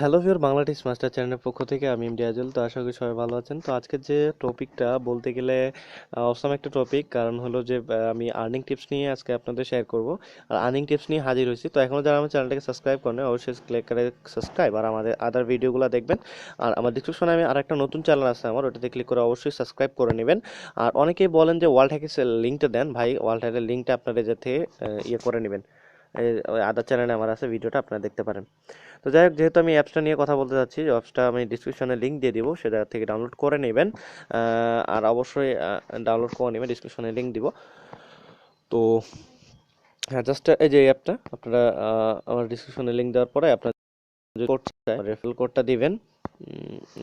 Hello ভিউর Bangladesh master চ্যানেলের পক্ষ থেকে আমি এমডি আজল তো আশা করি সবাই ভালো আছেন। তো আজকের যে টপিকটা বলতে গেলে অসম একটা টপিক কারণ হলো যে আমি আর্নিং টিপস নিয়ে আজকে আপনাদের শেয়ার করব। আর আর্নিং টিপস নিয়ে হাজির হয়েছি, তো এখনও যারা আমার চ্যানেলটাকে সাবস্ক্রাইব করেন অবশ্যই ক্লিক করে সাবস্ক্রাইব আর আমাদের আদার ভিডিওগুলো দেখবেন। আর আমার ডিসক্রিপশনে আমি আর একটা নতুন চ্যানেল আছে আমার, ওটাতে ক্লিক করে অবশ্যই সাবস্ক্রাইব করে নেবেন। আর অনেকেই বলেন যে ওয়ার্ল্ড হ্যাকের লিঙ্কটা দেন। ভাই ওয়ার্ল্ড হ্যাকের লিঙ্কটা আপনারা যাতে ইয়ে করে নেবেন। আদার চ্যানেলে আমার আছে ভিডিওটা আপনারা দেখতে পারেন। তো যাই হোক, যেহেতু আমি অ্যাপসটা নিয়ে কথা বলতে চাচ্ছি অ্যাপসটা আমি ডিসক্রিপশনে লিঙ্ক দিয়ে দিব, সেটা থেকে ডাউনলোড করে নেবেন। আর অবশ্যই ডাউনলোড করে নেবেন ডিসক্রিপশনে লিঙ্ক দিব। তো হ্যাঁ জাস্ট এই যে অ্যাপটা আপনারা আমার ডিসক্রিপশনে লিঙ্ক দেওয়ার পরে আপনার রেফারেল কোডটা দিবেন।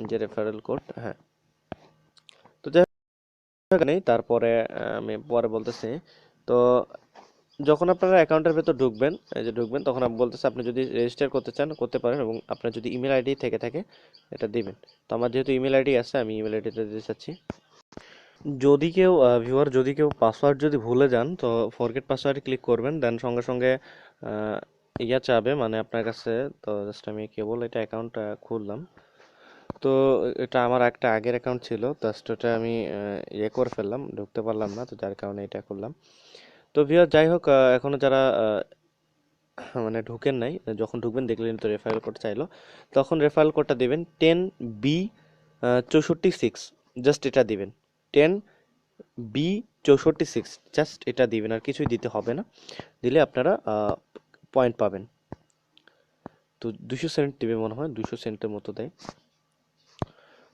যে রেফারেল কোড হ্যাঁ। তো যাই হোক, নেই, তারপরে আমি পরে বলতেছি। তো যখন আপনারা অ্যাকাউন্টের ভেতর ঢুকবেন, এই যে ঢুকবেন, তখন আমি বলতেছে, আপনি যদি রেজিস্টার করতে চান, করতে পারেন এবং আপনার যদি ইমেল আইডি থেকে থাকে, এটা দিবেন। তো আমার যেহেতু ইমেল আইডি আছে, আমি ইমেল আইডিটা দিতে চাচ্ছি। যদি কেউ ভিউয়ার যদি কেউ পাসওয়ার্ড যদি ভুলে যান, তো ফরগেট পাসওয়ার্ডে ক্লিক করবেন দেন সঙ্গে সঙ্গে ইয়া চাবে মানে আপনার কাছে, তো জাস্ট আমি কেবল এটা অ্যাকাউন্টটা খুললাম। তো এটা আমার একটা আগের অ্যাকাউন্ট ছিল জাস্ট ওটা আমি ইয়ে করে ফেললাম, ঢুকতে পারলাম না, তো যার কারণে এটা করলাম। তো ভিউয়ার যাই হোক আহ, এখনও যারা মানে ঢুকেন নাই যখন ঢুকবেন দেখলেন তো রেফারেল কোড চাইলো তখন রেফারেল কোডটা দেবেন টেন বি চৌষট্টি সিক্স জাস্ট এটা দিবেন। টেন বি চৌষট্টি সিক্স জাস্ট এটা দিবেন আর কিছুই দিতে হবে না। দিলে আপনারা পয়েন্ট পাবেন। তো দুশো সেন্ট দেবে মনে হয় দুশো সেন্টের মতো দেয়।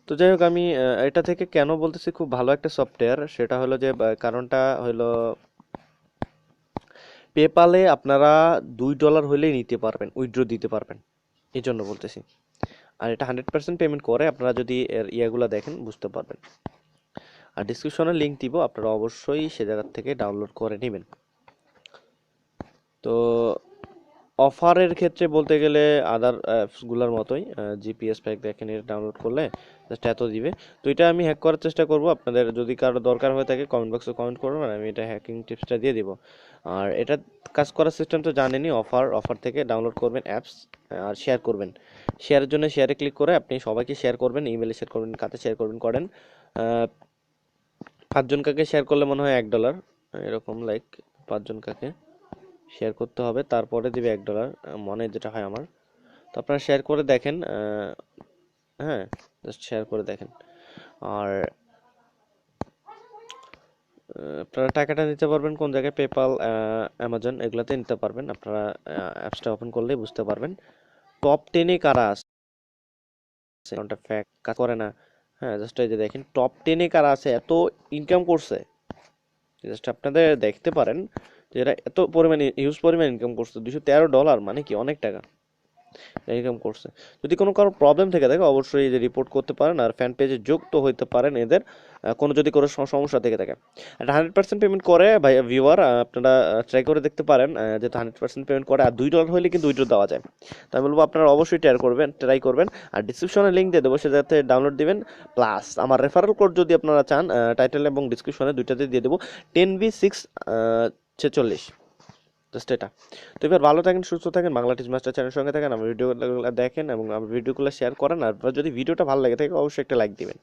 তো যাই হোক আমি এটা থেকে কেন বলতেছি খুব ভালো একটা সফটওয়্যার সেটা হলো যে কারণটা হলো পেপালে আপনারা দুই ডলার হলেই নিতে পারবেন উইড্রো দিতে পারবেন। এই জন্য বলতেছি। আর এটা হান্ড্রেড পার্সেন্ট পেমেন্ট করে আপনারা যদি এর ইয়েগুলো দেখেন, বুঝতে পারবেন। আর ডিসক্রিপশনে লিঙ্ক দিব, আপনারা অবশ্যই সে জায়গার থেকে ডাউনলোড করে নেবেন। তো অফারের ক্ষেত্রে বলতে গেলে আদার অ্যাপসগুলোর মতোই জিপিএস প্যাক দেখেন এটা ডাউনলোড করলে জাস্ট এত দিবে। তো এটা আমি হ্যাক করার চেষ্টা করব। আপনাদের যদি কারও দরকার হয়ে থাকে কমেন্ট বক্সে কমেন্ট করবেন আমি এটা হ্যাকিং টিপসটা দিয়ে দিব। আর এটা কাজ করার সিস্টেম তো জানেনই অফার অফার থেকে ডাউনলোড করবেন অ্যাপস আর শেয়ার করবেন। শেয়ারের জন্য শেয়ারে ক্লিক করে আপনি সবাইকে শেয়ার করবেন ইমেলে শেয়ার করবেন, কাতে শেয়ার করবেন, করেন। পাঁচজন কাকে শেয়ার করলে মনে হয় এক ডলার এরকম লাইক পাঁচজন কাকে শেয়ার করতে হবে। তারপরে দিবে এক ডলার মনে যেটা হয় আমার। তো আপনারা শেয়ার করে দেখেন হ্যাঁ জাস্ট শেয়ার করে দেখেন। আর আপনারা টাকাটা নিতে পারবেন কোন জায়গায়? পেপাল অ্যামাজন এগুলাতে নিতে পারবেন। আপনারা অ্যাপসটা ওপেন করলেই বুঝতে পারবেন। টপ টেনে কারা আছে? কোনটা ফ্যাক্ট কাজ করে না। হ্যাঁ জাস্ট এই যে দেখেন টপ টেনে কারা আছে? এত ইনকাম করছে। জাস্ট আপনাদের দেখতে পারেন। যে এরা এত পরিমাণে হিউজ পরিমাণ ইনকাম করছে দুশো তেরো ডলার মানে কি অনেক টাকা ইনকাম করছে। যদি কোনো কারও প্রবলেম থেকে থাকে, অবশ্যই যে রিপোর্ট করতে পারেন আর ফ্যান পেজে যুক্ত হইতে পারেন এদের। কোনো যদি কোনো সমস্যা থেকে থাকে। এটা হান্ড্রেড পার্সেন্ট পেমেন্ট করে, ভাই ভিউয়ার আপনারা ট্রাই করে দেখতে পারেন যেহেতু হান্ড্রেড পার্সেন্ট পেমেন্ট করে আর দুই ডলার হলে কিন্তু দুই ডলার দেওয়া যায়। তো আমি বলব আপনারা অবশ্যই ট্রাই করবেন ট্রাই করবেন। আর ডিসক্রিপশনে লিঙ্ক দিয়ে দেবো, সেটাতে ডাউনলোড দিবেন। প্লাস আমার রেফারেল কোড যদি আপনারা চান টাইটেল এবং ডিসক্রিপশনে দুইটাতে দিয়ে দেবো। টেন বি সিক্স ছেচল্লিশ। জাস্ট এটা তো এবার ভালো থাকেন, সুস্থ থাকেন, বাংলা টিচ মাস্টার চ্যানেলের সঙ্গে থাকেন, আমার ভিডিওগুলো দেখেন এবং আমার ভিডিওগুলো শেয়ার করেন, আর যদি ভিডিওটা ভালো লাগে থাকে, অবশ্যই একটা লাইক দিবেন।